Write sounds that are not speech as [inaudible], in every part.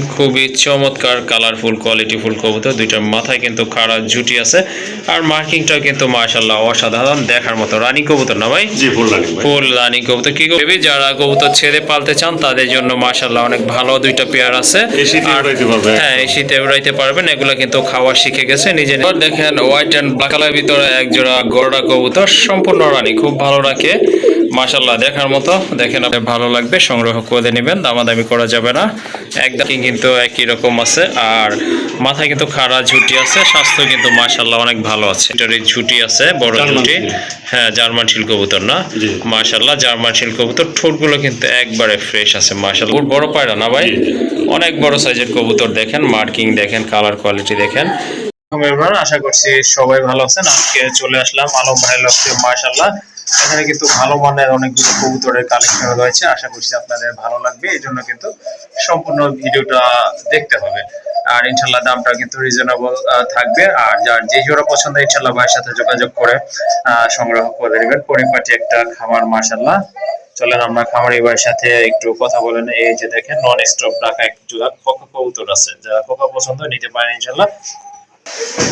খুবই চমৎকার colourful quality full কবুতর। দুইটার মাথায় কিন্তু খাড়া জুটি আছে। আর মার্কিংটাও কিন্তু মাশাল্লাহ অসাধারণ দেখার মতো। রানী কবুতর না ভাই? ফুল রানিং কবুতর। কি বেবি যারা কবুতর ছেড়ে পালতে চান তাদের জন্য মাশাল্লাহ অনেক ভালো দুইটা পেয়ার আছে। হ্যাঁ শীতে উড়াইতে পারবেন। এগুলো কিন্তু খাওয়া শিখে গেছে নিজে। দেখেন হোয়াইট অ্যান্ড ব্ল্যাক কালারের ভিতরে এক জোড়া গরডা কবুতর। সম্পূর্ণ রানী খুব ভালো রাখে। মাশাল্লাহ দেখার মতো। দেখেন আপনার ভালো লাগবে সংগ্রহ করে নেবেন দামাদামি করা যাবে না। একদম কিন্তু একই রকম আছে আর মাথায় কিন্তু খাড়া ঝুটি আছে স্বাস্থ্য কিন্তু মাশাল্লাহ অনেক ভালো আছে। এটার এই ঝুটি আছে বড় ঝুটি। হ্যাঁ জার্মান শিল কবুতর না? জি। মাশাল্লাহ জার্মান শিল কবুতর ঠোঁটগুলো কিন্তু একবারে ফ্রেশ আছে মাশাল্লাহ ওর বড় পায়রা না ভাই। অনেক বড় সাইজের কবুতর দেখেন মার্কিং দেখেন কালার কোয়ালিটি দেখেন। আশা করছি সবাই ভালো আছেন। আজকে চলে আসলাম আলম ভাইয়ের লক্ষ্যে মাশাল্লাহ এখানে কিন্তু ভালো মানের অনেকগুলো কবুতরের কালেকশন রয়েছে। আশা করছি আপনাদের ভালো লাগবে। এই জন্য কিন্তু সম্পূর্ণ ভিডিওটা দেখতে হবে। আর ইনশাল্লাহ দামটা কিন্তু রিজনেবল থাকবে। আর যার যে জোড়া পছন্দ, ইনশাল্লাহ ভাইয়ের সাথে যোগাযোগ করে সংগ্রহ করে নেবেন। পরিপাটি একটা খামার মাশাল্লাহ চলেন আমরা খামারি ভাইয়ের সাথে একটু কথা বলেন এই যে দেখেন নন স্টপ রাখা এক জোড়া কোকা কবুতর আছে। যারা কোকা পছন্দ, নিতে পারেন ইনশাল্লাহ।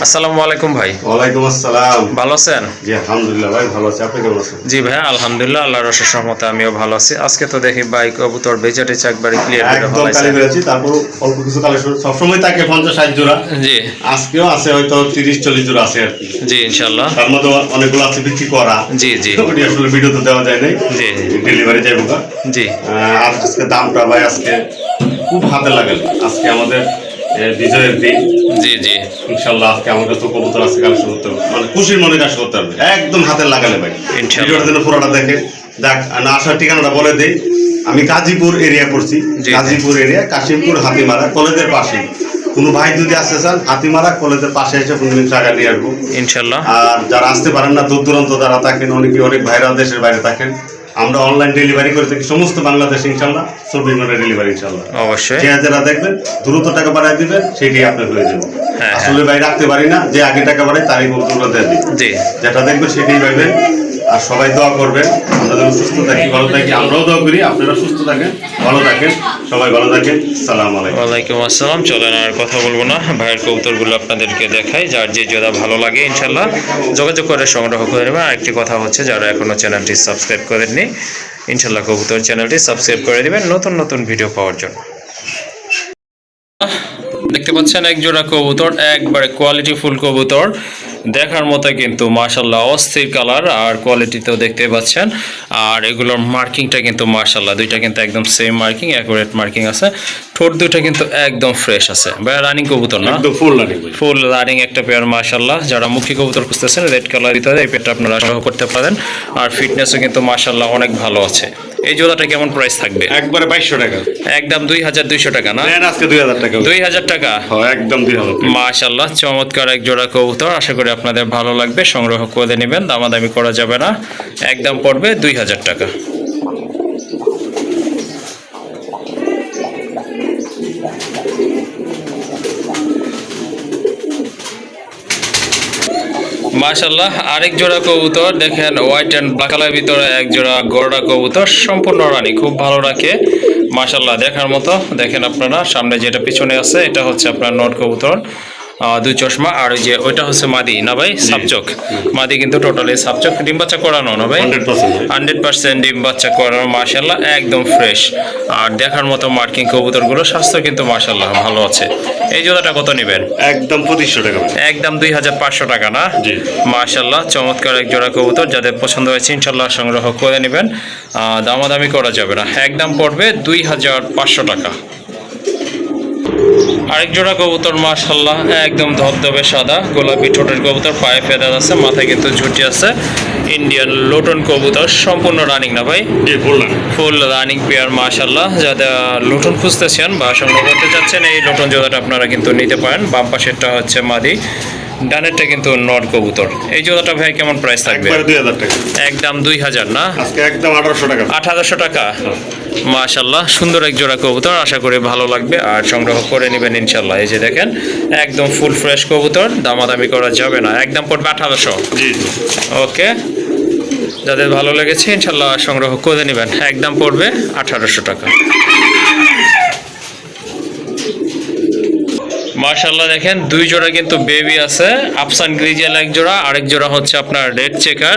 আসসালামু আলাইকুম ভাই। ওয়ালাইকুম আসসালাম। ভালো আছেন? জি আলহামদুলিল্লাহ ভাই ভালো আছি। আপনি কেমন আছেন? জি ভাই আলহামদুলিল্লাহ আল্লাহর রসের সহমতে আমিও ভালো আছি। আজকে তো দেখি ভাই কবুতর বেচা টেচা ক্লিয়ার করে একদম কালি বেড়েছি তারপর অল্প কিছু কালেকশন। সবসময় থাকে পঞ্চাশ ষাট জোড়া। জি। আজকেও আছে হয়তো তিরিশ চল্লিশ জোড়া আছে আর কি। জি ইনশাল্লাহ তার মধ্যে অনেকগুলো আছে বিক্রি করা। জি জি। ওটি আসলে ভিডিও তো দেওয়া যায় নাই। জি ডেলিভারি যাইব। জি। আর আজকে দামটা ভাই আজকে খুব হাতে লাগালে। আজকে আমাদের বিজয়ের দিন। জি জি। ইনশাল্লাহ আজকে কাছে কবুতর আছে কালেকশন করতে মানে খুশির মনে কাজ করতে হবে। একদম হাতে লাগালে ভাই। ভিডিওর জন্য পুরোটা দেখে। দেখ না আসার ঠিকানাটা বলে দেই। আমি গাজীপুর এরিয়া করছি। গাজীপুর এরিয়া কাশিমপুর হাতিমারা কলেজের পাশে। কোনো ভাই যদি আসতে চান হাতিমারা কলেজের পাশে এসে পনেরো টাকা নিয়ে আসব। ইনশাল্লাহ। আর যারা আসতে পারেন না দূর দূরান্ত যারা থাকেন অনেকে অনেক ভাইরা দেশের বাইরে থাকেন। আমরা অনলাইন ডেলিভারি করে থাকি। সমস্ত বাংলাদেশ ইনশাল্লাহ চব্বিশ ঘণ্টা ডেলিভারি ইনশাল্লাহ। অবশ্যই। যে যারা দেখবেন দ্রুত টাকা বাড়ায় দিবে সেটাই আপনি হয়ে যাবে। হ্যাঁ, আসলে ভাই রাখতে পারি না যে আগে টাকা বাড়ায় তারই দিয়ে দিই যেটা দেখবেন সেটাই পাইবেন আর সবাই দোয়া করবেন। আমরা যেন সুস্থ থাকি, ভালো থাকি। আমরাও দোয়া করি, আপনারা সুস্থ থাকেন, ভালো থাকেন। সবাই ভালো থাকেন। সালাম আলাইকুম। ওয়ালাইকুম আসসালাম। চলেন আর কথা বলব না। ভাইয়ের কবুতরগুলো আপনাদেরকে দেখাই, যার যে জোড়া ভালো লাগে ইনশাল্লাহ যোগাযোগ করে সংগ্রহ করে নেবেন আর একটি কথা হচ্ছে, যারা এখনও চ্যানেলটি সাবস্ক্রাইব করেননি ইনশাল্লাহ কবুতর চ্যানেলটি সাবস্ক্রাইব করে দিবেন নতুন নতুন ভিডিও পাওয়ার জন্য। দেখতে পাচ্ছেন এক জোড়া কবুতর, একবারে কোয়ালিটি ফুল কবুতর। দেখার মতো কিন্তু মাশাল্লাহ অস্থির কালার আর কোয়ালিটিতেও দেখতে পাচ্ছেন। আর এগুলোর মার্কিংটা কিন্তু মার্শাল্লাহ দুইটা কিন্তু একদম সেম মার্কিং অ্যাকুরেট মার্কিং আছে। ঠোঁট দুইটা কিন্তু একদম ফ্রেশ আছে। ভাই রানিং কবুতর না? একদম ফুল রানিং ফুল রানিং একটা পেয়ার মার্শাল্লাহ যারা মুখী কবুতর খুঁজতেছেন রেড কালার ভিতরে এই পেয়ারটা আপনারা সংগ্রহ করতে পারেন। আর ফিটনেসও কিন্তু মাশাল্লাহ অনেক ভালো আছে। এই জোড়াটা কেমন প্রাইস থাকবে? একবারে বাইশশো টাকা। একদম দুই হাজার দুইশো টাকা না? আজকে দুই হাজার টাকা দুই হাজার টাকা? হ্যাঁ, একদম দুই হাজার। মাশাল্লাহ চমৎকার এক জোড়া কবুতর। আশা করি আপনাদের ভালো লাগবে। সংগ্রহ করে নেবেন দামাদামি করা যাবে না। একদম পড়বে দুই হাজার টাকা। মাশাল্লাহ আরেক জোড়া কবুতর, দেখেন হোয়াইট অ্যান্ড ব্ল্যাক কালারের ভিতরে এক জোড়া গরডা কবুতর, সম্পূর্ণ রানী, খুব ভালো রাখে। মাশাল্লাহ দেখার মতো, দেখেন আপনারা, সামনে যেটা পিছনে আছে, এটা হচ্ছে আপনার নট কবুতর। দুই চশমা আর ওই যে ওইটা হচ্ছে মাদি না ভাই? সাপচক মাদি কিন্তু টোটালি সাপচক ডিম বাচ্চা করানো না ভাই? হান্ড্রেড পার্সেন্ট ডিম বাচ্চা করানো মাশাল্লাহ একদম ফ্রেশ আর দেখার মতো মার্কিং কবুতরগুলো স্বাস্থ্য কিন্তু মাশাল্লাহ ভালো আছে। এই জোড়াটা কত নেবেন? একদম পঁচিশশো টাকা একদম দুই হাজার পাঁচশো টাকা না? জি। মাশাল্লাহ চমৎকার এক জোড়া কবুতর। যাদের পছন্দ হয়েছে ইনশাল্লাহ সংগ্রহ করে নেবেন। আহ, দামাদামি করা যাবে না। একদম পড়বে দুই হাজার পাঁচশো টাকা। আরেক জোড়া কবুতর মাশাল্লাহ একদম ধবধবে সাদা গোলাপি ঠোঁটের কবুতর পায়ে ফেদার আছে মাথায় কিন্তু ঝুটি আছে। ইন্ডিয়ান লোটন কবুতর সম্পূর্ণ রানিং না ভাই? ফুল রানিং পেয়ার মাশাল্লাহ যাতে লুটন খুঁজতেছেন বা সংগ্রহ করতে চাচ্ছেন এই লুটন জোড়াটা আপনারা কিন্তু নিতে পারেন। বাম পাশেরটা হচ্ছে মাদি ডানেরটা কিন্তু নট কবুতর। এই জোড়াটা ভাই কেমন প্রাইস থাকবে? একদম দুই হাজার না? আজকে একদম আঠারোশো টাকা। আঠারোশো টাকা? মাশাল্লাহ সুন্দর এক জোড়া কবুতর আশা করি ভালো লাগবে। আর সংগ্রহ করে নেবেন ইনশাল্লাহ এই যে দেখেন একদম ফুল ফ্রেশ কবুতর দামাদামি করা যাবে না। একদম পড়বে আঠারোশো। জি ওকে। যাদের ভালো লেগেছে ইনশাল্লাহ সংগ্রহ করে নেবেন। একদম পড়বে আঠারোশো টাকা। মার্শাল্লাহ দেখেন দুই জোড়া কিন্তু বেবি আছে। আফসান গ্রিজেল এক জোড়া আরেক জোড়া হচ্ছে আপনার রেড চেকার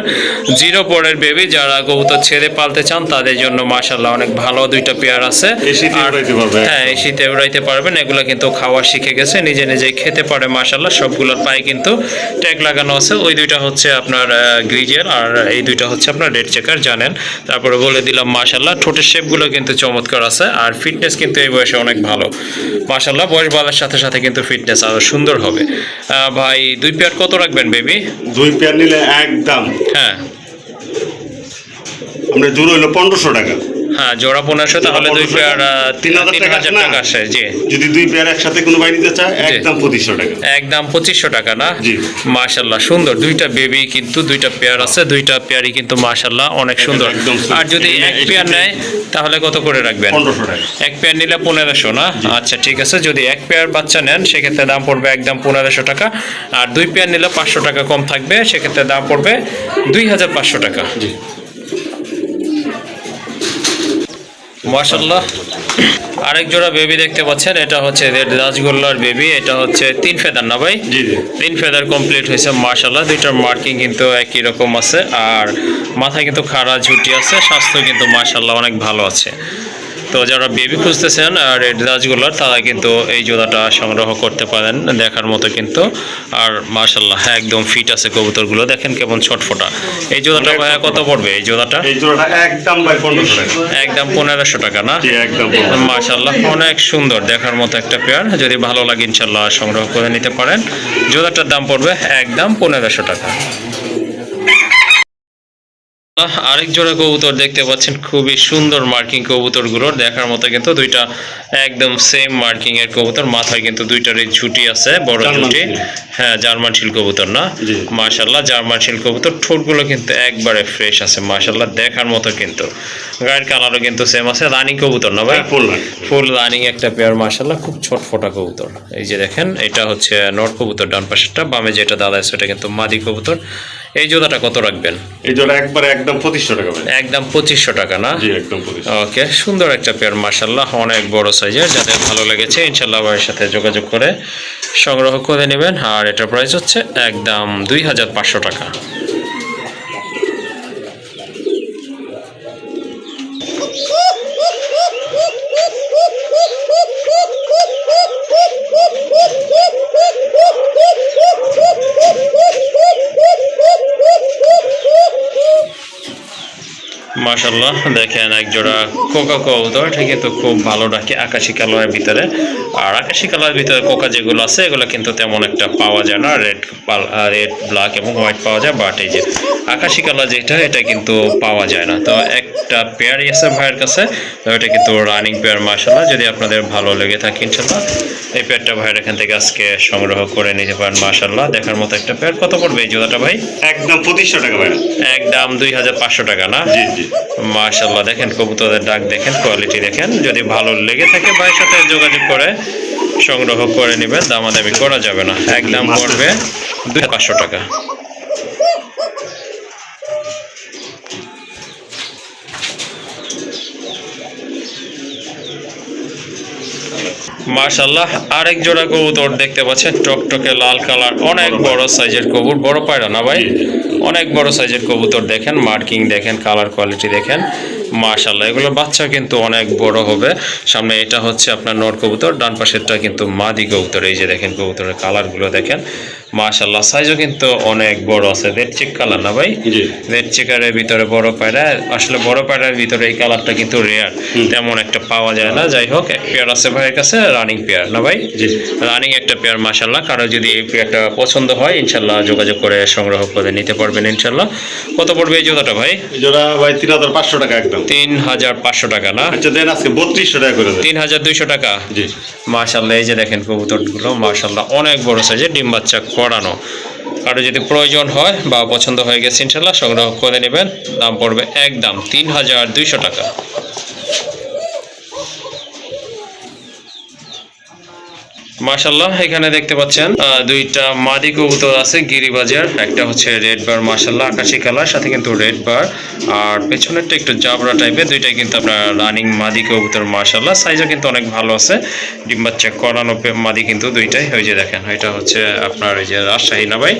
জিরো পরের বেবি যারা কবুতর ছেড়ে পালতে চান তাদের জন্য মার্শাল্লাহ অনেক ভালো দুইটা পেয়ার আছে। হ্যাঁ শীতে উড়াইতে পারবেন। এগুলো কিন্তু খাওয়া শিখে গেছে নিজে নিজে খেতে পারে মার্শাল্লাহ সবগুলোর পায়ে কিন্তু ট্যাগ লাগানো আছে। ওই দুইটা হচ্ছে আপনার গ্রিজেল আর এই দুইটা হচ্ছে আপনার রেড চেকার জানেন। তারপরে বলে দিলাম মার্শাল্লাহ ঠোঁটের শেপগুলো কিন্তু চমৎকার আছে। আর ফিটনেস কিন্তু এই বয়সে অনেক ভালো। মার্শাল্লাহ বয়স বাড়ার সাথে সাথে কিন্তু ফিটনেস আরও সুন্দর হবে। ভাই দুই পেয়ার কত রাখবেন বেবি দুই পেয়ার নিলে একদম। হ্যাঁ। আমরা জোর হইল পনেরোশো টাকা। হ্যাঁ জোড়া পনেরোশো তাহলে দুই 1500 পেয়ার তিন হাজার টাকা? আসে জি। যদি দুই পেয়ার একসাথে কোনো নিতে চায় একদম পঁচিশশো টাকা। একদম পঁচিশশো টাকা না? জি। মাশাল্লাহ সুন্দর। দুইটা বেবি কিন্তু দুইটা পেয়ার আছে দুইটা পেয়ারই কিন্তু মাশাল্লাহ অনেক সুন্দর। আর যদি এক পেয়ার নেয় তাহলে কত করে রাখবেন? পনেরোশো টাকা। এক পেয়ার নিলে পনেরোশো না? আচ্ছা ঠিক আছে। যদি এক পেয়ার বাচ্চা নেন সেক্ষেত্রে দাম পড়বে একদম পনেরোশো টাকা। আর দুই পেয়ার নিলে পাঁচশো টাকা কম থাকবে সেক্ষেত্রে দাম পড়বে দুই হাজার পাঁচশো টাকা। জি। মাশাল্লাহ আরেক জোড়া বেবি দেখতে পাচ্ছেন এটা হচ্ছে রেড রাজগোল্লার বেবি এটা হচ্ছে তিন ফেদার না ভাই? তিন ফেদার কমপ্লিট হয়েছে মার্শাল্লাহ দুইটার মার্কিং কিন্তু একই রকম আছে আর মাথায় কিন্তু খাড়া ঝুটি আছে স্বাস্থ্য কিন্তু মার্শাল্লাহ অনেক ভালো আছে। তো যারা বেবি খুঁজতেছেন আর রেড রাজগুলার তারা কিন্তু এই জোড়াটা সংগ্রহ করতে পারেন দেখার মতো কিন্তু। আর মার্শাল্লাহ হ্যাঁ একদম ফিট আছে কবুতরগুলো। দেখেন কেমন ছটফটা। এই জোড়াটা ভাইয়া কত পড়বে এই জোড়াটা এই জোড়াটা একদম ভাই পনেরোশো টাকা। একদম পনেরোশো টাকা না? একদম 1500 অনেক সুন্দর দেখার মতো একটা পেয়ার যদি ভালো লাগে ইনশাল্লাহ সংগ্রহ করে নিতে পারেন। জোড়াটার দাম পড়বে একদম পনেরোশো টাকা। আরেক জোড়া কবুতর দেখতে পাচ্ছেন খুবই সুন্দর মার্কিং কবুতরগুলো। দেখার মতো কিন্তু দুইটা একদম সেম মার্কিং এর কবুতর মাথায় কিন্তু দুইটারই ঝুটি আছে বড় ঝুটি। হ্যাঁ জার্মান শিল কবুতর না। মাশাল্লাহ জার্মান শিল কবুতর ঠোঁটগুলো কিন্তু একবারে ফ্রেশ আছে মাশাল্লাহ দেখার মতো কিন্তু। গায়ের কালারও কিন্তু সেম আছে রানিং কবুতর না ভাই? ফুল ফুল রানিং একটা পেয়ার মাশাল্লাহ খুব ছটফটা কবুতর। এই যে দেখেন এটা হচ্ছে নর কবুতর ডান পাশেরটা বামে যেটা দাদা আছে সেটা কিন্তু মাদি কবুতর। এই জোড়াটা কত রাখবেন? এই জোড়া একবার একদম পঁচিশশো টাকা ভাই। একদম পঁচিশশো টাকা না? জি একদম ওকে সুন্দর একটা পেয়ার মার্শাল্লাহ অনেক বড় সাইজের যাদের ভালো লেগেছে ইনশাল্লাহ ভাইয়ের সাথে যোগাযোগ করে সংগ্রহ করে নেবেন। আর এটার প্রাইস হচ্ছে একদম দুই হাজার পাঁচশো টাকা। [laughs] মাশাল্লাহ দেখেন এক জোড়া কোকা কবুতর এটা তো খুব ভালো ডাকে আকাশি কালারের ভিতরে। আর আকাশি কালারের ভিতরে কোকা যেগুলো আছে, এগুলো কিন্তু তেমন একটা পাওয়া যায় না। রেড রেড ব্ল্যাক এবং হোয়াইট পাওয়া যায় বাট এই যে আকাশি কালার যেটা, এটা কিন্তু পাওয়া যায় না। তো একটা পেয়ারই আছে ভাইয়ের কাছে। তো এটা কিন্তু রানিং পেয়ার মাশাল্লাহ যদি আপনাদের ভালো লেগে থাকে ইনশাল্লাহ এই পেয়ারটা ভাইয়ের এখান থেকে আজকে সংগ্রহ করে নিতে পারেন মাশাল্লাহ দেখার মতো একটা পেয়ার কত পড়বে এই জোড়াটা ভাই? একদম পঁচিশশো টাকা ভাই একদম দুই হাজার পাঁচশো টাকা না? জি জি। মাশাল্লাহ দেখেন কবুতরের ডাক দেখেন কোয়ালিটি দেখেন। যদি ভালো লেগে থাকে ভাইয়ের সাথে যোগাযোগ করে সংগ্রহ করে নেবেন দামাদামি করা যাবে না। একদম পড়বে দুই পাঁচশো টাকা। মাশাল্লাহ আরেক জোড়া কবুতর দেখতে পাচ্ছেন টকটকে লাল কালার অনেক বড় সাইজের কবুর বড় পায়রা না ভাই। অনেক বড় সাইজের কবুতর দেখেন মার্কিং দেখেন কালার কোয়ালিটি দেখেন। মাশাল্লাহ এগুলো বাচ্চা কিন্তু অনেক বড় হবে। সামনে এটা হচ্ছে আপনার নর কবুতর ডান পাশেরটা কিন্তু মাদি কবুতর এই যে দেখেন কবুতরের কালারগুলো দেখেন। মাশাল্লাহ সাইজও কিন্তু অনেক বড় আছে রেড চেক কালার না ভাই? রেড চেকারের ভিতরে বড় পায়রা আসলে বড় পায়রার ভিতরে এই কালারটা কিন্তু রেয়ার তেমন একটা পাওয়া যায় না। যাই হোক এক পেয়ার আছে ভাইয়ের কাছে রানিং পেয়ার না ভাই? রানিং একটা পেয়ার মাশাল্লাহ কারও যদি এই পেয়ারটা পছন্দ হয় ইনশাল্লাহ যোগাযোগ করে সংগ্রহ করে নিতে পারবেন ইনশাল্লাহ কত পড়বে এই জোড়াটা ভাই? জোড়া ভাই তিন হাজার পাঁচশো টাকা একদম। তিন হাজার পাঁচশো টাকা না? আচ্ছা দেন আজকে বত্রিশশো টাকা করে তিন হাজার দুইশো টাকা? জি। মার্শাল্লাহ এই যে দেখেন কবুতরগুলো মার্শাল্লাহ অনেক বড় সাইজের ডিম বাচ্চা করানো। কারও যদি প্রয়োজন হয় বা পছন্দ হয়ে গেছে ইনশাল্লাহ সংগ্রহ করে নেবেন। দাম পড়বে একদম তিন হাজার দুইশো টাকা। মাশাল্লাহ এখানে দেখতে পাচ্ছেন দুইটা মাদি কবুতর আছে গিরিবাজার একটা হচ্ছে রেড বার মাশাল্লাহ আকাশি কালার সাথে কিন্তু রেড বার আর পেছনেরটা একটু জাবরা টাইপের দুইটাই কিন্তু আপনার রানিং মাদি কবুতর মাশাল্লাহ সাইজও কিন্তু অনেক ভালো আছে ডিম বাচ্চা করানো মাদি কিন্তু দুইটাই ওই যে দেখেন এটা হচ্ছে আপনার ওই যে রাজশাহী না ভাই?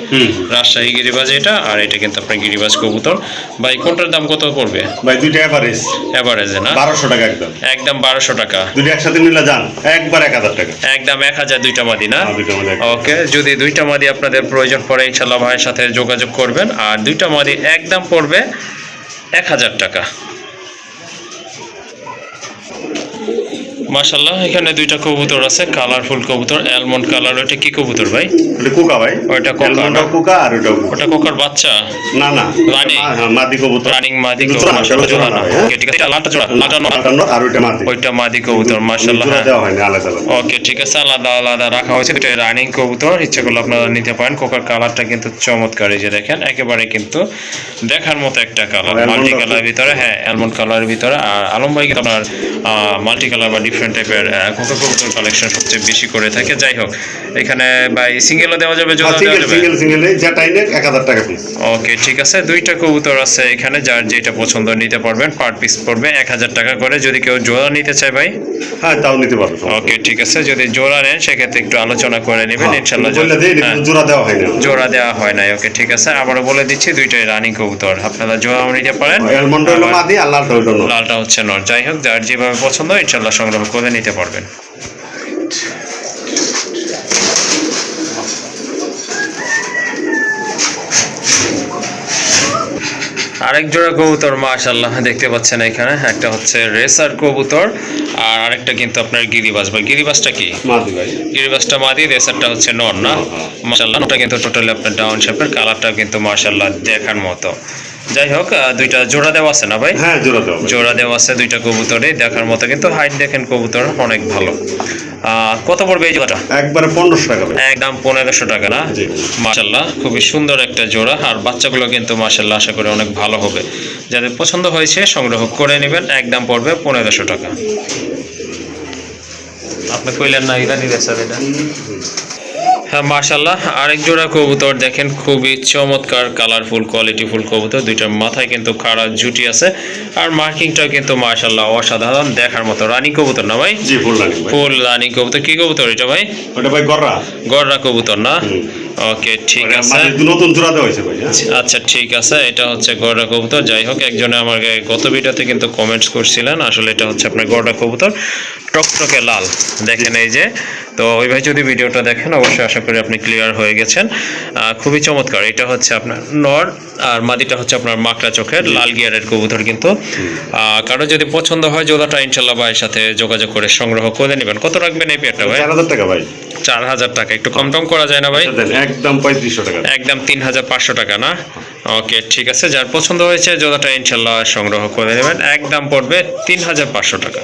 রাজশাহী গিরিবাজ এটা আর এটা কিন্তু আপনার গিরিবাজ কবুতর। ভাই কোনটার দাম কত পড়বে? ভাই দুইটা এভারেজ এভারেজে না? বারোশো টাকা একদম। একদম বারোশো টাকা। দুইটা একসাথে নিলে যান একবার এক হাজার টাকা। একদম এক হাজার দুইটা মাদি না? হ্যাঁ, ওকে যদি দুইটা মাদি আপনাদের প্রয়োজন পড়ে ইনশাল্লাহ ভাইয়ের সাথে যোগাযোগ করবেন। আর দুইটা মাদি একদম পড়বে এক হাজার টাকা। মাশাল্লাহ এখানে দুইটা কবুতর আছে কালারফুল কবুতর অ্যালমন্ড কালার ওইটা কি কবুতর ভাই? ওটা কুকা ভাই। ওইটা কোকা না? এলমন্ডটাও কুকা আর কুকা। ওটা কোকার বাচ্চা? না না। রানী। হ্যাঁ, হ্যাঁ, মাদি কবুতর। রানিং মাদি কবুতর মাশাল্লাহ জোড়া না না। ভাই, হ্যাঁ? ওকে ঠিক আছে এটা লালটা জোড়া নয় আটান্ন আর ওইটা মাদি। ওইটা মাদি কবুতর মাশাল্লাহ জোড়া দেওয়া হয়নি আলাদা আলাদা। ওকে ঠিক আছে আলাদা আলাদা রাখা হয়েছে দুটো রানিং কবুতর ইচ্ছে করলে আপনারা নিতে পারেন। কোকার কালারটা কিন্তু চমৎকার এই যে দেখেন একেবারে কিন্তু দেখার মতো একটা কালার মাল্টি আছে? কালারের ভিতরে হ্যাঁ অ্যালমন্ড কালারের ভিতরে। আর আলম ভাই কিন্তু আপনার মাল্টি কালার ডিফারেন্ট টাইপের কোকা কবুতর কালেকশন সবচেয়ে বেশি করে থাকে। যাই হোক এখানে ভাই সিঙ্গেলও দেওয়া যাবে জোড়া দেওয়া যাবে? সিঙ্গেল সিঙ্গেল যেটাই নেক এক হাজার টাকা পিস ওকে ঠিক আছে। দুইটা কবুতর আছে এখানে যার যেটা পছন্দ নিতে পারবেন পার পিস পড়বে এক হাজার টাকা করে। যদি কেউ জোড়া নিতে চায় ভাই? হ্যাঁ তাও নিতে পারব ওকে ঠিক আছে। যদি জোড়া নেন সেক্ষেত্রে একটু আলোচনা করে নেবেন হ্যাঁ, দিই হ্যাঁ। জোড়া দেওয়া হয়নি জোড়া দেওয়া হয় নাই ওকে ঠিক আছে। আবারও বলে দিচ্ছি দুইটাই রানিং কবুতর। আপনারা জোড়াও নিতে পারেন। লালটা হচ্ছে নর। যাই হোক যার যেভাবে পছন্দ ইনশাল্লাহ সংগ্রহ করে নিতে পারবেন। আরেক জোড়া কবুতর মাশাল্লাহ দেখতে পাচ্ছেন এখানে। একটা হচ্ছে রেসার কবুতর আর আরেকটা কিন্তু আপনার গিরিবাজ বা গিরিবাজটা কি? গিরিবাসটা মাদি রেসারটা হচ্ছে নর না? মাশাল্লাহ ওটা কিন্তু টোটালি আপনার ডাউন শেপের কালারটা কিন্তু মাশাল্লাহ দেখার মতো। যাই হোক দুইটা জোড়া দেওয়া আছে না ভাই? হ্যাঁ জোড়া দেওয়া জোড়া দেওয়া আছে দুইটা কবুতরে দেখার মতো কিন্তু হাইট দেখেন কবুতর অনেক ভালো। কত পড়বে এই জোড়াটা? একবারে পনেরোশো টাকা একদম পনেরোশো টাকা না। মাশাল্লাহ খুবই সুন্দর একটা জোড়া আর বাচ্চাগুলো কিন্তু মাশাল্লাহ আশা করি অনেক ভালো হবে। যাদের পছন্দ হয়েছে সংগ্রহ করে নেবেন একদম পড়বে পনেরোশো টাকা। আপনি কইলেন না ইরানি রেসার এটা? মার্শাল্লাহ আরেক জোড়া কবুতর দেখেন খুবই চমৎকার কালারফুল কোয়ালিটিফুল কবুতর। দুইটার মাথায় কিন্তু খারাপ জুটি আছে। আর মার্কিংটাও কিন্তু মার্শাল্লাহ অসাধারণ দেখার মতো। রানী কবুতর না ভাই? ফুল রানিং কবুতর। কি কবুতর এটা ভাই? ওটা ভাই গররা। গররা কবুতর না। ওকে ঠিক আছে। মাদি নতুন জোড়া দেওয়া হয়েছে ভাই হ্যাঁ? আচ্ছা ঠিক আছে এটা হচ্ছে গরডা কবুতর। যাই হোক একজনে আমার গত ভিডিওতে কিন্তু কমেন্টস করছিলেন আসলে এটা হচ্ছে আপনার কবুতর টকটকে লাল। দেখেন এই যে তো ওই ভাই যদি ভিডিওটা দেখেন অবশ্যই আশা করি আপনি ক্লিয়ার হয়ে গেছেন। খুবই চমৎকার এটা হচ্ছে আপনার নর আর মাদিটা হচ্ছে আপনার মাকড়া চোখের লাল গিয়ারের কবুতর কিন্তু। আহ, কারও যদি পছন্দ হয় জোড়াটা ইনশাল্লাহ ভাইয়ের সাথে যোগাযোগ করে সংগ্রহ করে নেবেন। কত রাখবেন এই পেয়ারটা ভাই? চার হাজার টাকা ভাই। চার হাজার টাকা। একটু কম টম করা যায় না ভাই? একদম পঁয়ত্রিশশো টাকা। একদম তিন হাজার পাঁচশো টাকা না? ওকে ঠিক আছে। যার পছন্দ হয়েছে জোড়াটা ইনশাল্লাহ সংগ্রহ করে নেবেন। একদম পড়বে তিন হাজার পাঁচশো টাকা।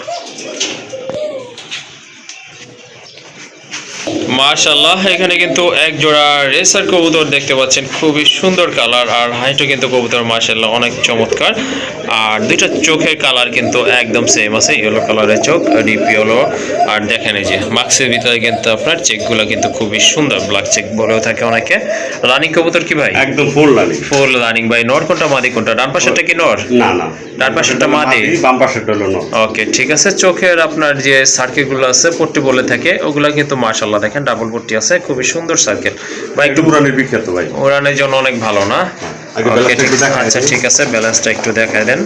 মার্শাল্লাহ এখানে কিন্তু এক জোড়া রেসার কবুতর দেখতে পাচ্ছেন খুবই সুন্দর কালার আর হাইটও কিন্তু কবুতর অনেক চমৎকার। আর দুইটা চোখের কালার কিন্তু একদম সেম আছে ইয়েলো কালারের চোখ ডিপ ইয়েলো আর দেখেন এই যে মাস্কের ভিতরে কিন্তু আপনার চেকগুলো কিন্তু খুবই সুন্দর ব্ল্যাক চেক বলেও থাকে অনেকে। রানিং কবুতর কি ভাই? একদম ফুল রানিং ফুল রানিং ভাই নর কোনটা মাদি কোনটা? ডান পাশেরটা কি নর? না না। ডান পাশেরটা মাদি? বাম পাশেরটা হলো নর। ওকে ঠিক আছে চোখের আপনার যে সার্কেলগুলো আছে পট্টি বলে থাকে ওগুলা কিন্তু মার্শাল্লাহ দেখেন ডাবল পট্টি আছে খুবই সুন্দর সার্কেল বা একটু পুরানের বিখ্যাত ভাই। ওড়ানোর জন্য অনেক ভালো না? আচ্ছা ঠিক আছে ব্যালেন্সটা একটু দেখায় দেন।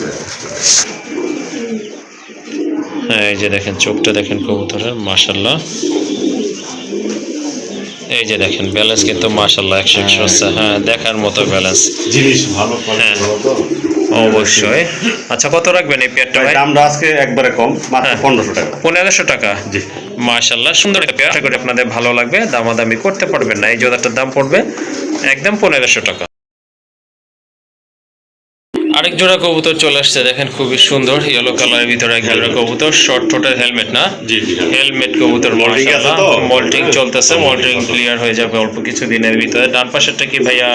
হ্যাঁ এই যে দেখেন চোখটা দেখেন কবুতরের মাশাল্লাহ এই যে দেখেন ব্যালেন্স কিন্তু মাশাল্লাহ একশো একশো আছে। হ্যাঁ দেখার মতো ব্যালেন্স। জিনিস ভালো হ্যাঁ। অবশ্যই। আচ্ছা কত রাখবেন এই পেয়ারটা ভাই? দামটা আজকে একবারে কম মাত্র হ্যাঁ। পনেরোশো টাকা। পনেরোশো টাকা? জি। মাশাল্লাহ সুন্দর পেয়ার। আশা করি আপনাদের ভালো লাগবে দামাদামি করতে পারবেন না এই জোড়াটার দাম পড়বে একদম পনেরোশো টাকা। আরেক জোড়া কবুতর চলে আসছে দেখেন খুবই সুন্দর ইয়েলো কালারের ভিতরে এক জোড়া কবুতর শর্ট টোটাল হেলমেট না। হেলমেট কবুতর Molting আছে তো? মল্টিং চলতেছে মল্টিং ক্লিয়ার হয়ে যাবে অল্প কিছু দিনের ভিতরে। ডান পাশেরটা কি ভাইয়া?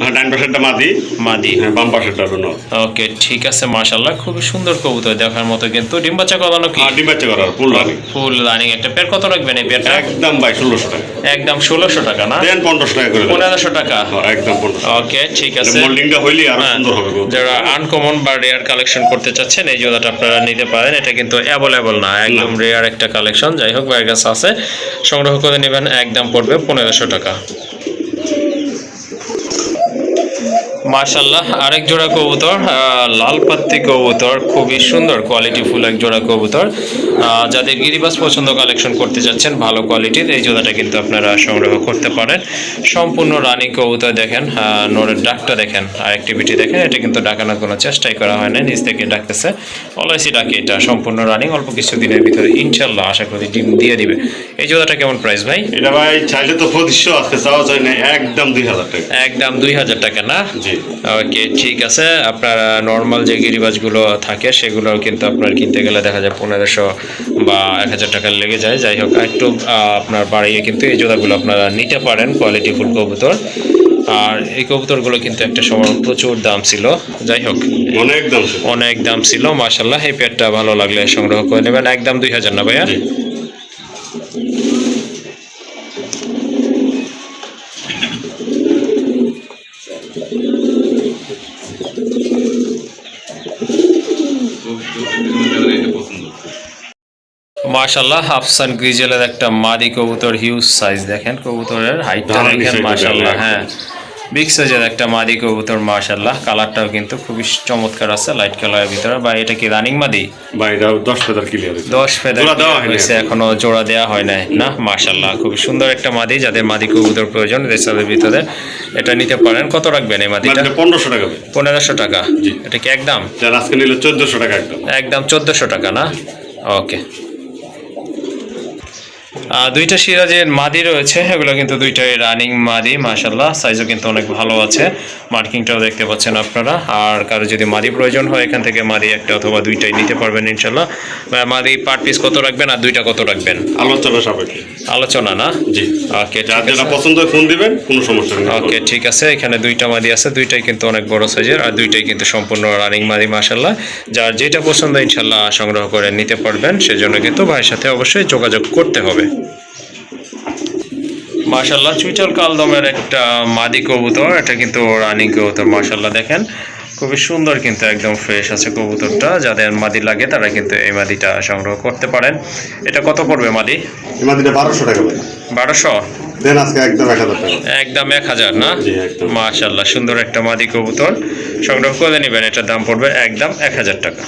হ্যাঁ ডান পাশেরটা মাদি। মাদি। হ্যাঁ বাম পাশেরটা নর ওকে ঠিক আছে মাশাল্লাহ খুবই সুন্দর কবুতর দেখার মতো কিন্তু। ডিম বাচ্চা করানো কি? হ্যাঁ ডিম বাচ্চা করার ফুল রানি ফুল রানিং একটা পেয়ার কত রাখবেন এই পেয়ারটা একদম ভাই ষোলোশো টাকা। একদম ষোলোশো টাকা না? দেন পনেরোশো টাকা করে দেন। পনেরোশো টাকা। হ্যাঁ, একদম পনেরোশো ওকে ঠিক আছে। মোল্ডিংটা হইলে আরও হ্যাঁ, সুন্দর হবে যারা আনকমন বা রেয়ার কালেকশন করতে চাচ্ছেন এই জোড়াটা আপনারা নিতে পারেন। এটা কিন্তু অ্যাভেলেবল না একদম রেয়ার একটা কালেকশন যাই হোক ভাইয়ের কাছে আছে। সংগ্রহ করে নেবেন একদম পড়বে পনেরোশো টাকা। মার্শাল্লাহ আরেক জোড়া কবুতর লাল পাত্তি কবুতর খুবই সুন্দর কোয়ালিটি ফুল এক জোড়া কবুতর। যাদের গিরিবাস পছন্দ কালেকশন করতে যাচ্ছেন ভালো কোয়ালিটির এই জোড়াটা কিন্তু আপনারা সংগ্রহ করতে পারেন। সম্পূর্ণ রানিং কবুতর দেখেন নোরের ডাকটা দেখেন আর অ্যাক্টিভিটি দেখেন এটা কিন্তু ডাকানোর কোনো চেষ্টাই করা হয় না নিজ থেকে ডাকতেছে। অলওয়েসই ডাকে এটা সম্পূর্ণ রানিং অল্প কিছু দিনের ভিতরে ইনশাল্লাহ আশা করি ডিম দিয়ে দিবে। এই জোড়াটা কেমন প্রাইস ভাই? এটা ভাই চাইলে তো পঁচিশশো আজকে চাওয়া চাই না একদম দুই হাজার টাকা। একদম দুই হাজার টাকা না? ওকে ঠিক আছে। আপনার নর্মাল যে গিরিবাজগুলো থাকে সেগুলো কিন্তু আপনার কিনতে গেলে দেখা যায় পনেরোশো বা এক হাজার টাকা লেগে যায়। যাই হোক একটু আপনার বাড়িয়ে কিন্তু এই জোড়াগুলো আপনারা নিতে পারেন কোয়ালিটি ফুল কবুতর। আর এই কবুতরগুলো কিন্তু একটা সময় প্রচুর দাম ছিল। যাই হোক অনেক দাম ছিল। অনেক দাম ছিল মাসাল্লাহ এই পেয়ারটা ভালো লাগলে সংগ্রহ করে নেবেন। একদম দুই হাজার না ভাইয়া? মাশাল্লাহ আফসান গ্রিজেলের একটা মাদি কবুতর হিউজ সাইজ দেখেন কবুতরের হাইটটা দেখেন মাশাল্লাহ হ্যাঁ। বিগ সাইজের একটা মাদি কবুতর মাশাল্লাহ কালারটাও কিন্তু খুবই চমৎকার আছে লাইট কালারের ভিতরে। বা এটা কি রানিং মাদি? ভাই এটা দশ ফেদার ক্লিয়ার হয়েছে। দশ ফেদার জোড়া দেওয়া হয়েছে এখনও। জোড়া দেওয়া হয় নাই। না মাশাল্লাহ খুব সুন্দর একটা মাদি যাদের মাদি কবুতর প্রয়োজন রেসারের ভিতরে এটা নিতে পারেন। কত রাখবেন এই মাদিটা? মানে পনেরোশো টাকা ভাই পনেরোশো টাকা? জি। এটা কি একদম? আজকে নিলে চোদ্দশো টাকা একদম। একদম চোদ্দোশো টাকা না? ওকে। দুইটা সিরাজের মাদি রয়েছে এগুলো কিন্তু দুইটাই রানিং মাদি মাশাল্লাহ সাইজও কিন্তু অনেক ভালো আছে। মার্কিংটাও দেখতে পাচ্ছেন আপনারা। আর কারও যদি মাদি প্রয়োজন হয় এখান থেকে মাদি একটা অথবা দুইটাই নিতে পারবেন ইনশাল্লাহ মাদি পার পিস কত রাখবেন আর দুইটা কত রাখবেন? আলোচনা সাপেক্ষে। আলোচনা না? জি। ওকে যার পছন্দ ফোন দিবেন কোনো সমস্যা নেই। ওকে ঠিক আছে। এখানে দুইটা মাদি আছে দুইটাই কিন্তু অনেক বড় সাইজের আর দুইটাই কিন্তু সম্পূর্ণ রানিং মাদি মাশাল্লাহ যার যেটা পছন্দ ইনশাল্লাহ সংগ্রহ করে নিতে পারবেন। সেজন্য কিন্তু ভাইয়ের সাথে অবশ্যই যোগাযোগ করতে হবে। মাশাল্লাহ চুইটাল কালদমের একটা মাদি কবুতর এটা কিন্তু রানিং কবুতর মাশাল্লাহ দেখেন। খুবই সুন্দর কিন্তু একদম ফ্রেশ আছে কবুতরটা। যাদের মাদি লাগে তারা কিন্তু এই মাদিটা সংগ্রহ করতে পারেন। এটা কত পড়বে মাদি? ইমাদিটা বারোশো টাকা বারোশো? দেন আজকে একদম এক হাজার একদম এক হাজার না। মাশাল্লাহ সুন্দর একটা মাদি কবুতর। সংগ্রহ করে নেবেন এটার দাম পড়বে একদম এক হাজার টাকা।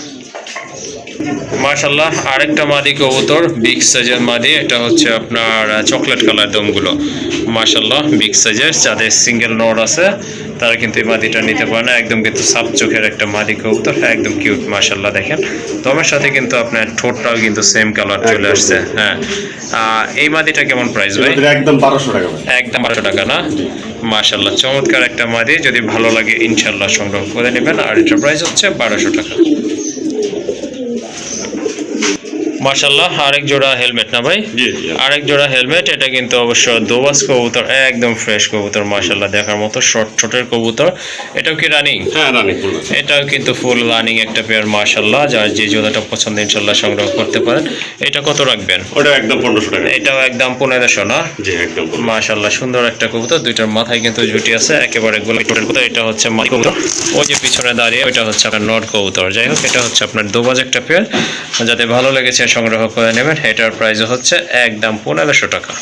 মাশাল্লাহ আরেকটা মাদি কবুতর বিগ সাইজের মাদি এটা হচ্ছে আপনার চকলেট কালার দমগুলো। মাশাল্লাহ বিগ সাইজের যাদের সিঙ্গেল নোট আছে তারা কিন্তু এই মাদিটা নিতে পারে না। একদম কিন্তু সাপ চোখের একটা মাদি কবুতর হ্যাঁ, একদম কিউট মাশাল্লাহ দেখেন। দমের সাথে কিন্তু আপনার ঠোঁটটাও কিন্তু সেম কালার চলে আসছে হ্যাঁ। এই মাদিটা কেমন প্রাইস ভাই? একদম বারোশো টাকা একদম বারোশো টাকা না? মাশাল্লাহ চমৎকার একটা মাদি যদি ভালো লাগে ইনশাল্লাহ সংগ্রহ করে নেবেন। আর এটার প্রাইস হচ্ছে বারোশো টাকা। মাশাল্লাহ আরেক জোড়া হেলমেট না ভাই? আরেক জোড়া হেলমেট এটা কিন্তু অবশ্য দোবাস কবুতর একদম ফ্রেশ কবুতর মাশাল্লাহ দেখার মতো শর্ট ছোটের কবুতর। এটাও কি রানিং হ্যাঁ রানি এটাও কিন্তু ফুল রানিং একটা পেয়ার মাশাল্লাহ যার যে জোড়াটা পছন্দ ইনশাল্লাহ সংগ্রহ করতে পারেন। এটা কত রাখবেন? ওটা একদম পনেরোশো টাকা। এটাও একদম পনেরোশো না? জি একদম মাশাল্লাহ সুন্দর একটা কবুতর দুইটার মাথায় কিন্তু জুটি আছে একেবারে গোলাপি কবুতর এটা হচ্ছে মাদি কবুতর। ওই যে পিছনে দাঁড়িয়ে ওইটা হচ্ছে আপনার নট কবুতর। যাই হোক এটা হচ্ছে আপনার দোবাজ একটা পেয়ার যাতে ভালো লেগেছে সংগ্রহ করে নেবেন, এটার প্রাইস হচ্ছে একদম পনেরোশো টাকা।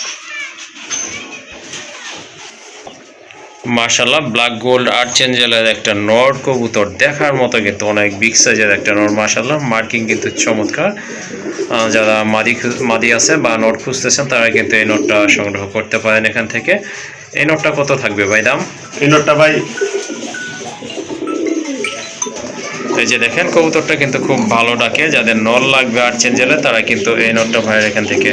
মার্শাল্লাহ ব্ল্যাক গোল্ড আর্চেঞ্জেলের একটা নর কবুতর দেখার মতো কিন্তু অনেক বিগ সাইজের একটা নর মার্শাল্লাহ মার্কিং কিন্তু চমৎকার। যারা মাদি মাদি আছে বা নোট খুঁজতেছেন, তারা কিন্তু এই নোটটা সংগ্রহ করতে পারেন এখান থেকে। এই নোটটা কত থাকবে ভাই দাম? এই নোটটা ভাই এই যে দেখেন কবুতরটা কিন্তু খুব ভালো ডাকে। যাদের নল লাগবে আর চেঞ্জেলে তারা কিন্তু এই নলটা ভাইয়ের এখান থেকে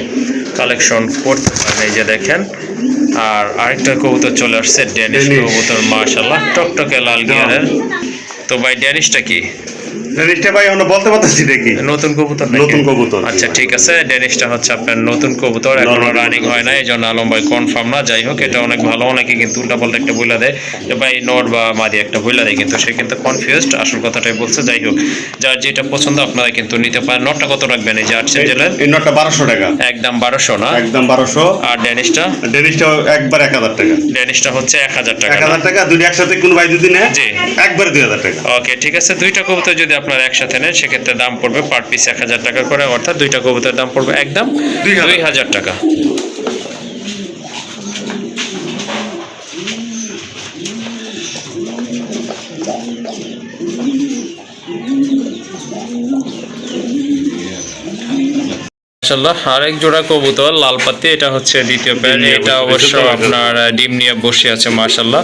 কালেকশন করতে পারেন এই যে দেখেন আর আরেকটা কবুতর চলে আসছে ড্যানিশ। কবুতর মার্শাল্লাহ টকটকে লাল গিয়ারের তো ভাই ড্যানিশটা কি? জিনিসটা ভাই আমরা বলতে পারতেছি দেখি নতুন কবুতর নতুন কবুতর, আচ্ছা ঠিক আছে। ড্যানিশটা হচ্ছে আপনার নতুন কবুতর এখনও রানিং হয় না এই জন্য আলম ভাই কনফার্ম না। যাই হোক এটা অনেক ভালো অনেকে কিন্তু উল্টা পাল্টা একটা বইলা দেয়। যে ভাই নট বা মাদি একটা বইলা দেয় কিন্তু সে কিন্তু কনফিউজড আসল কথাটাই বলছে। যাই হোক যার যেটা পছন্দ আপনারা কিন্তু নিতে পারেন। নটটা কত রাখবেন এই যে আর্টসের জেলের এই নটটা বারোশো টাকা। একদম বারোশো না? একদম বারোশো। আর ড্যানিশটা? ডেনিসটা একবার এক হাজার টাকা। ড্যানিশটা হচ্ছে এক হাজার টাকা এক হাজার টাকা দুটি একসাথে কোনো ভাই যদি নেয় জি। একবারে দুই হাজার টাকা। ওকে ঠিক আছে। দুইটা কবুতর যদি আপনারা একসাথে নেন সেক্ষেত্রে দাম পড়বে পার পিস এক হাজার টাকা করে অর্থাৎ দুইটা কবুতরের দাম পড়বে একদম দুই হাজার। টাকা আরেক জোড়া কবুতর লাল পাতি এটা হচ্ছে দ্বিতীয় এটা অবশ্য আপনার ডিম নিয়ে বসে আছে মাশাআল্লাহ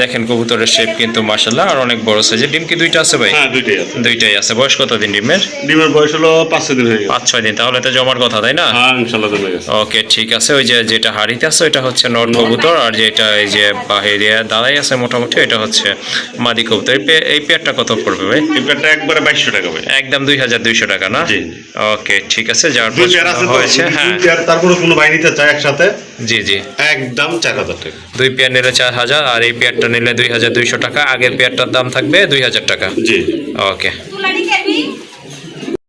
দেখেন কবুতরের শেপ কিন্তু মাশাআল্লাহ আর অনেক বড় সাইজের ডিম কি দুইটা আছে ভাই? হ্যাঁ দুইটাই আছে। দুইটাই আছে। বয়স কত দিন ডিমের? ডিমের বয়স হলো পাঁচ ছয় দিন হয়ে গেছে। পাঁচ ছয় দিন তাহলে তো জমার কথা তাই না? হ্যাঁ ইনশাল্লাহ জমে গেছে। ওকে ঠিক আছে। ওই যে যেটা হাড়িতে আছে ওইটা হচ্ছে নট কবুতর আর যেটা এই যে বাহিরে দাঁড়াই আছে মোটামুটি এটা হচ্ছে মাদি কবুতর। এই পেয়ারটা কত পড়বে ভাই? এই প্যাডটা একবারে বাইশশো টাকা ভাই। একদম দুই হাজার দুইশো টাকা না? জি। ওকে ঠিক আছে যার দুই পেয়ার আছে তো হয়েছে হ্যাঁ। দুই পেয়ার তারপরে কোনো ভাই নিতে চায় একসাথে? জি জি। একদম চার হাজার টাকা। দুই পেয়ার নিলে চার হাজার আর এই পেয়ারটা নিলে দুই হাজার দুইশো টাকা আগের পেয়ারটার দাম থাকবে দুই হাজার টাকা। জি। ওকে